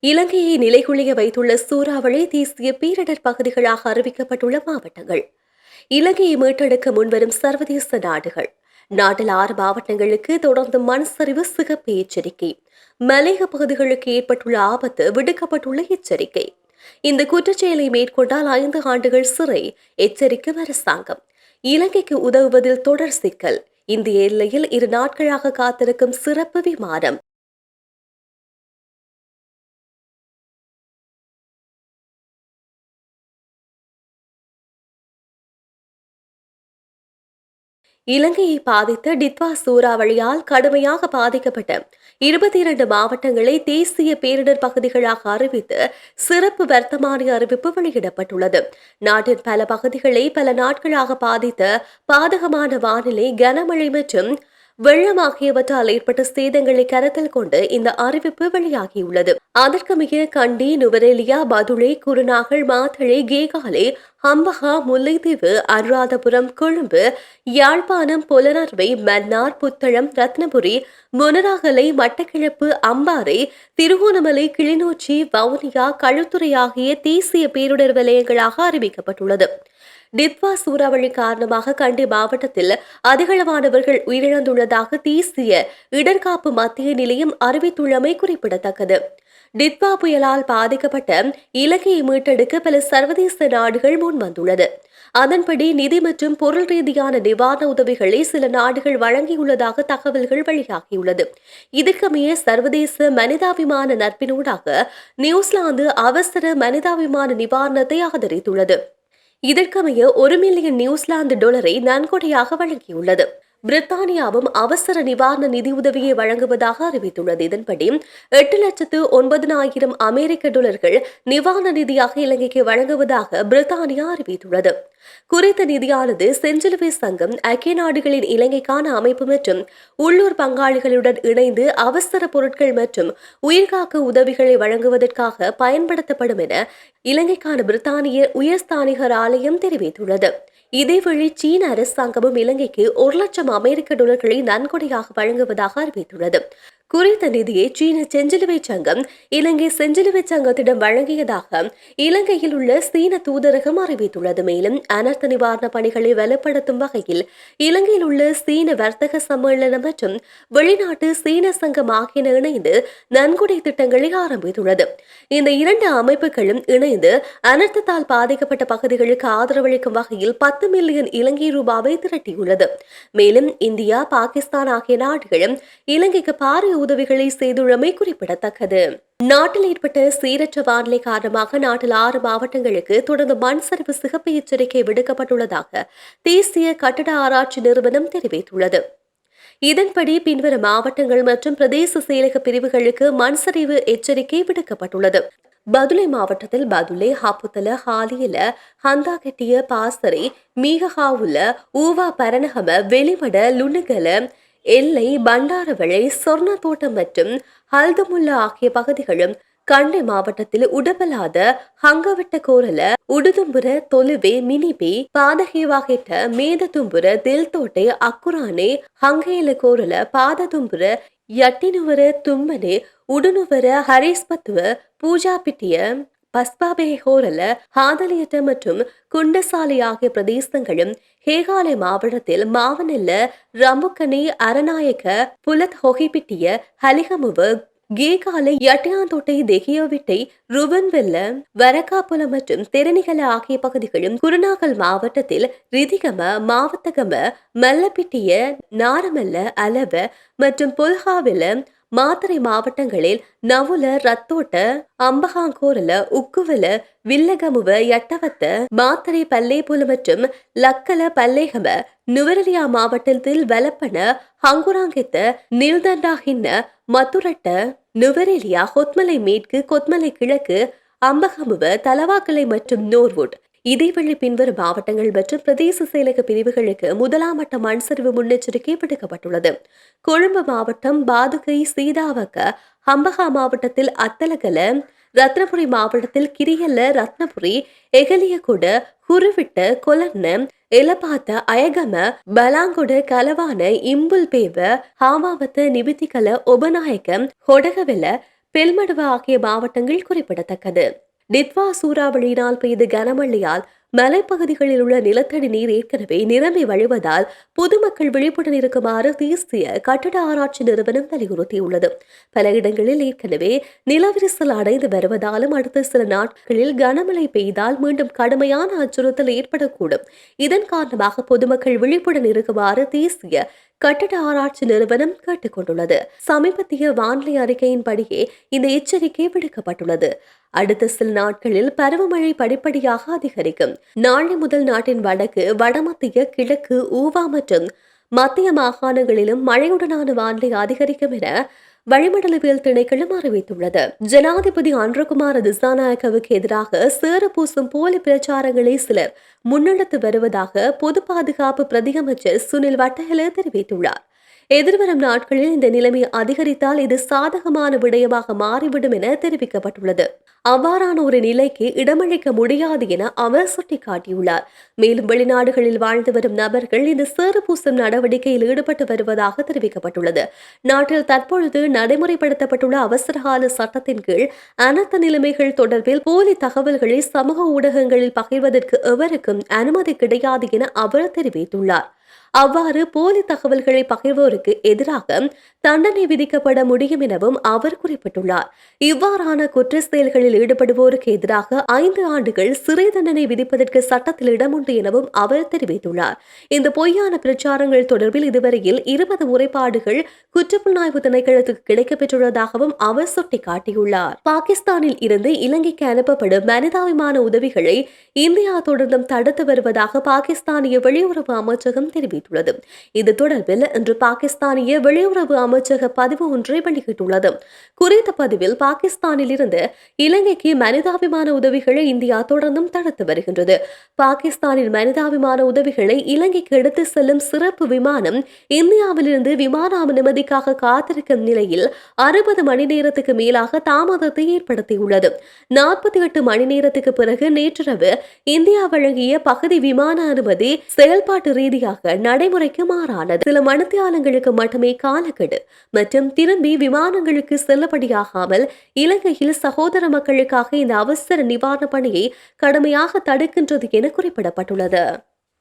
இலங்கையை நிலைகுலைய வைத்துள்ள சூறாவளி தேசிய பேரிடர் பகுதிகளாக அறிவிக்கப்பட்டுள்ள மாவட்டங்கள். இலங்கையை மீட்டெடுக்க முன்வரும் சர்வதேச நாடுகள். நாட்டில் ஆறு மாவட்டங்களுக்கு தொடர்ந்து மண் சரிவு சிகப்பு எச்சரிக்கை. மலையக பகுதிகளுக்கு ஏற்பட்டுள்ள ஆபத்து விடுக்கப்பட்டுள்ள எச்சரிக்கை. இந்த குற்றச்செயலை மேற்கொண்டால் ஐந்து ஆண்டுகள் சிறை எச்சரிக்கும் அரசாங்கம். இலங்கைக்கு உதவுவதில் தொடர் சிக்கல். இந்திய எல்லையில் இரு நாட்களாக காத்திருக்கும் சிறப்பு விமானம். இலங்கையை பாதித்த டித்வா சூறாவளியால் கடுமையாக பாதிக்கப்பட்ட இருபத்தி இரண்டு மாவட்டங்களை தேசிய பேரிடர் பகுதிகளாக அறிவித்து சிறப்பு வர்த்தமானி அறிவிப்பு வெளியிடப்பட்டுள்ளது. நாட்டின் பல பகுதிகளை பல நாட்களாக பாதித்த பாதகமான வானிலை கனமழை மற்றும் வெள்ளம் ஆகியவற்றால் ஏற்பட்ட சேதங்களை கருத்தில் கொண்டு இந்த அறிவிப்பு வெளியாகியுள்ளது. அதற்கு மிக கண்டி நுவரெலியா பதுளை குருநாகல் மாத்தளை கேகாலை ஹம்பகா முல்லைத்தீவு அனுராதபுரம் கொழும்பு யாழ்ப்பாணம் புலனர்வை மன்னார் புத்தளம் ரத்னபுரி முனராகலை மட்டக்கிழப்பு அம்பாறை திருகோணமலை கிளிநொச்சி வவுனியா களுத்துறை ஆகிய தேசிய பேரிடர் வலயங்களாக அறிவிக்கப்பட்டுள்ளது. டித்வா சூறாவளி காரணமாக கண்டி மாவட்டத்தில் அதிகளவானவர்கள் உயிரிழந்துள்ளதாக தேசிய இடர்காப்பு மத்திய நிலையம் அறிவித்துள்ளமை குறிப்பிடத்தக்கது. டித்வா புயலால் பாதிக்கப்பட்ட இலங்கையை மீட்டெடுக்க பல சர்வதேச நாடுகள் முன்வந்துள்ளது. அதன்படி நிதி மற்றும் பொருள் ரீதியான நிவாரண உதவிகளை சில நாடுகள் வழங்கியுள்ளதாக தகவல்கள் வெளியாகியுள்ளது. இதற்கமைய சர்வதேச மனிதாபிமான நட்பினூடாக நியூசிலாந்து அவசர மனிதாபிமான நிவாரணத்தை ஆதரித்துள்ளது. இதற்கமைய ஒரு மில்லியன் நியூசிலாந்து டாலரை நன்கொடையாக வழங்கியுள்ளது. பிரித்தானியாவும் அவசர நிவாரண நிதியுதவியை வழங்குவதாக அறிவித்துள்ளது. இதன்படி எட்டு லட்சத்து ஒன்பதினாயிரம் அமெரிக்க டாலர்கள் நிவாரண நிதியாக இலங்கைக்கு வழங்குவதாக பிரித்தானியா அறிவித்துள்ளது. குறித்த நிதியானது செஞ்சிலுவை சங்கம் ஐக்கிய நாடுகளின் இலங்கைக்கான அமைப்பு மற்றும் உள்ளூர் பங்காளிகளுடன் இணைந்து அவசர பொருட்கள் மற்றும் உயிர்காக்க உதவிகளை வழங்குவதற்காக பயன்படுத்தப்படும் என இலங்கைக்கான பிரித்தானிய உயர்ஸ்தானிகர் ஆலயம் தெரிவித்துள்ளது. இதேவேளை சீன அரசாங்கமும் இலங்கைக்கு ஒரு லட்சம் அமெரிக்க டாலர்களை நன்கொடையாக வழங்குவதாக அறிவித்துள்ளது. குறித்த நிதியை சீன செஞ்சிலுவை சங்கம் இலங்கை செஞ்சிலுவை சங்கத்திடம் வழங்கியதாக இலங்கையில் உள்ள சீன தூதரகம் அறிவித்துள்ளது. மேலும் அனர்த்த நிவாரண பணிகளை வலுப்படுத்தும் வகையில் இலங்கையில் உள்ள சீன வர்த்தக சம்மேளனம் மற்றும் வெளிநாட்டு சீன சங்கம் ஆகியன இணைந்து நன்கொடை திட்டங்களை ஆரம்பித்துள்ளது. இந்த இரண்டு அமைப்புகளும் இணைந்து அனர்த்தத்தால் பாதிக்கப்பட்ட பகுதிகளுக்கு ஆதரவளிக்கும் வகையில் பத்து மில்லியன் இலங்கை ரூபாவை திரட்டியுள்ளது. மேலும் இந்தியா பாகிஸ்தான் ஆகிய நாடுகளும் இலங்கைக்கு பாரிய உதவிகளை செய்துள்ளமை குறிப்பிடத்தக்கது. நாட்டில் ஏற்பட்ட சீரற்ற வானிலை காரணமாக நாட்டில் ஆறு மாவட்டங்களுக்கு தொடர்ந்து மண் சரிவு சிகப்பு எச்சரிக்கை விடுக்கப்பட்டுள்ளதாக தேசிய கட்டட ஆராய்ச்சி நிறுவனம் தெரிவித்துள்ளது. இதன்படி பின்வரும் மாவட்டங்கள் மற்றும் பிரதேச செயலக பிரிவுகளுக்கு மண் சரிவு எச்சரிக்கை விடுக்கப்பட்டுள்ளது. பதுளை மாவட்டத்தில் பதுளை ஹாப்புத்தல ஹாலியில ஹந்தாகட்டிய பாசறை மீகஹாவுல ஊவா பரணகம வெளிமட லுணுகல எல்லை பண்டாரவளை சொர்ணத்தோட்டம் மற்றும் ஹல்தமுல்லா ஆகிய பகுதிகளும் கண்டி மாவட்டத்தில் உடபலாத ஹங்கவட்ட கோரல உடுதும்புர தொலுவே மினிபி பாதகேவாகிட்ட மேததும்புர தில்தோட்டை அக்குரானே ஹங்கேல கோரல பாததும்புர ಯಟ್ಟಿನುವರ ತುಮ್ಮನೆ ಉಡುನುವರ ಹರೇಸ್ಪತ್ವ பூஜாபிட்டிய பஸ்பாபே ஹோரல ஹாதலியட்ட மற்றும் குண்டசாலை ஆகிய பிரதேசங்களும் ஹேகாலை மாவட்டத்தில் மாவனல்ல ரம்புக்கனி அரநாயக்க புலத் ஹொகிபிட்டிய ஹலிகமுவ கீகாலை யட்டியாந்தோட்டை தெகியோவிட்டை ருவன்வெல்ல வரக்காப்புல மற்றும் தெரணிகல ஆகிய பகுதிகளும் குருநாகல் மாவட்டத்தில் ரிதிகம மாவத்தகம மல்லப்பிட்டிய நாரமல்ல அலவ மற்றும் புல்ஹாவில மாத்தறை மாவட்டங்களில் நவுல ரத்தோட்ட அம்பகாங்கோரல உக்குவல வில்லகமுவ எட்டவத்த மாத்தறை பல்லேபுல மற்றும் லக்கல பல்லேகம நுவரலியா மாவட்டத்தில் வலப்பன ஹங்குராங்கித்த நில்தண்டாகின்ன மத்துரட்ட நுவரெலியா கொத்மலை மேற்கு கொத்மலை கிழக்கு அம்பகமுவ தலவாக்கலை மற்றும் நோர்வுட். இதேவேளை பின்வரும் மாவட்டங்கள் மற்றும் பிரதேச செயலக பிரிவுகளுக்கு முதலாம் மட்ட மண் சரிவு முன்னெச்சரிக்கை விடுக்கப்பட்டுள்ளது. கொழும்பு மாவட்டம் பாதுகை சீதாவக்க ஹம்பகா மாவட்டத்தில் அத்தலகல ரத்னபுரி மாவட்டத்தில் கிரியல்ல ரத்னபுரி எகலியகுட குருவிட்ட கொலர்ன எலபாத்த அயகம பலாங்கொட கலவான இம்புல் பேவ ஹாமாவத்த நிபித்திகல ஒபநாயகம் ஹொடகவெல பெல்மடுவ ஆகிய மாவட்டங்கள் குறிப்பிடத்தக்கது. டித்வா சூறாவளியினால் பெய்த கனமழையால் மலைப்பகுதிகளில் உள்ள நிலத்தடி நீர் ஏற்கனவே நிரம்பி வழிவதால் பொதுமக்கள் விழிப்புடன் இருக்குமாறு தேசிய கட்டட ஆராய்ச்சி நிறுவனம் வலியுறுத்தியுள்ளது. பல இடங்களில் ஏற்கனவே நிலவிரிசல் அடைந்து வருவதாலும் அடுத்த சில நாட்களில் கனமழை பெய்தால் மீண்டும் கடுமையான அச்சுறுத்தல் ஏற்படக்கூடும். இதன் காரணமாக பொதுமக்கள் விழிப்புடன் இருக்குமாறு தேசிய கட்டட ஆராய்ச்சி நிறுவனம் கேட்டுக்கொண்டுள்ளது. சமீபத்திய வானிலை அறிக்கையின்படியே இந்த எச்சரிக்கை விடுக்கப்பட்டுள்ளது. அடுத்த சில நாட்களில் பருவமழை படிப்படியாக அதிகரிக்கும். நாளை முதல் நாட்டின் வடக்கு வடமத்திய கிழக்கு ஊவா மற்றும் மத்திய மாகாணங்களிலும் மழையுடனான வானிலை அதிகரிக்கும் என வளிமண்டலவியல் திணைக்களம் அறிவித்துள்ளது. ஜனாதிபதி அன்றகுமார் திசாநாயக்கவுக்கு எதிராக சேறு பூசும் போலி பிரச்சாரங்களை சிலர் முன்னெடுத்து வருவதாக பொது பாதுகாப்பு பிரதியமைச்சர் சுனில் வட்டஹல தெரிவித்துள்ளார். எதிர்வரும் நாட்களில் இந்த நிலைமை அதிகரித்தால் இது சாதகமான விடயமாக மாறிவிடும் என தெரிவிக்கப்பட்டுள்ளது. அவ்வாறான ஒரு நிலைக்கு இடமளிக்க முடியாது என அவர் சுட்டிக்காட்டியுள்ளார். மேலும் வெளிநாடுகளில் வாழ்ந்து வரும் நபர்கள் இந்த சேறு பூசும் நடவடிக்கையில் ஈடுபட்டு வருவதாக தெரிவிக்கப்பட்டுள்ளது. நாட்டில் தற்பொழுது நடைமுறைப்படுத்தப்பட்டுள்ள அவசரகால சட்டத்தின் கீழ் அனைத்து நிலைமைகள் தொடர்பில் போலி தகவல்களை சமூக ஊடகங்களில் பகிர்வதற்கு எவருக்கும் அனுமதி கிடையாது என அவர் தெரிவித்துள்ளார். அவ்வாறு போலி தகவல்களை பகிர்வோருக்கு எதிராக தண்டனை விதிக்கப்பட முடியும் எனவும் அவர் குறிப்பிட்டுள்ளார். இவ்வாறான குற்ற செயல்களில் ஈடுபடுவோருக்கு எதிராக ஐந்து ஆண்டுகள் சிறை தண்டனை விதிப்பதற்கு சட்டத்தில் இடம் உண்டு எனவும் அவர் தெரிவித்துள்ளார். இந்த பொய்யான பிரச்சாரங்கள் தொடர்பில் இதுவரையில் இருபது முறைப்பாடுகள் குற்றப்புலனாய்வு திணைக்களத்துக்கு கிடைக்கப்பெற்றுள்ளதாகவும் அவர் சுட்டிக்காட்டியுள்ளார். பாகிஸ்தானில் இருந்து இலங்கைக்கு அனுப்பப்படும் மனிதாபிமான உதவிகளை இந்தியா தொடர்ந்தும் தடுத்து வருவதாக பாகிஸ்தானிய வெளியுறவு அமைச்சகம் தெரிவித்துள்ளது. இது தொடர்பில் இன்று பாகிஸ்தானிய வெளியுறவு அமைச்சக பதிவு ஒன்றை வெளியிட்டுள்ளது. குறித்த பதிவில் பாகிஸ்தானில் இருந்து இலங்கை இலங்கைக்கு மனிதாபிமான உதவிகளை இந்தியா தொடர்ந்தும் தடுத்து வருகின்றது. பாகிஸ்தானில் மனிதாபிமான உதவிகளை இலங்கைக்கு எடுத்து செல்லும் சிறப்பு விமானம் இந்தியாவிலிருந்து விமான அனுமதிக்காக காத்திருக்கும் நிலையில் அறுபது மணி நேரத்துக்கு மேலாக தாமதத்தை ஏற்படுத்தியுள்ளது. நாற்பத்தி எட்டு மணி நேரத்துக்கு பிறகு நேற்றிரவு இந்தியா வழங்கிய பகுதி விமான அனுமதி செயல்பாட்டு ரீதியாக நடைமுறைக்கு மாறானது. சில மணித்தியாலங்களுக்கு மட்டுமே காலக்கெடு மற்றும் திரும்பி விமானங்களுக்கு செல்லுபடியாகாமல் இலங்கையில் சகோதர மக்கள் மக்களுக்காக இந்த அவசர நிவாரண பணியை கடுமையாக தடுக்கின்றது என குறிப்பிடப்பட்டுள்ளது.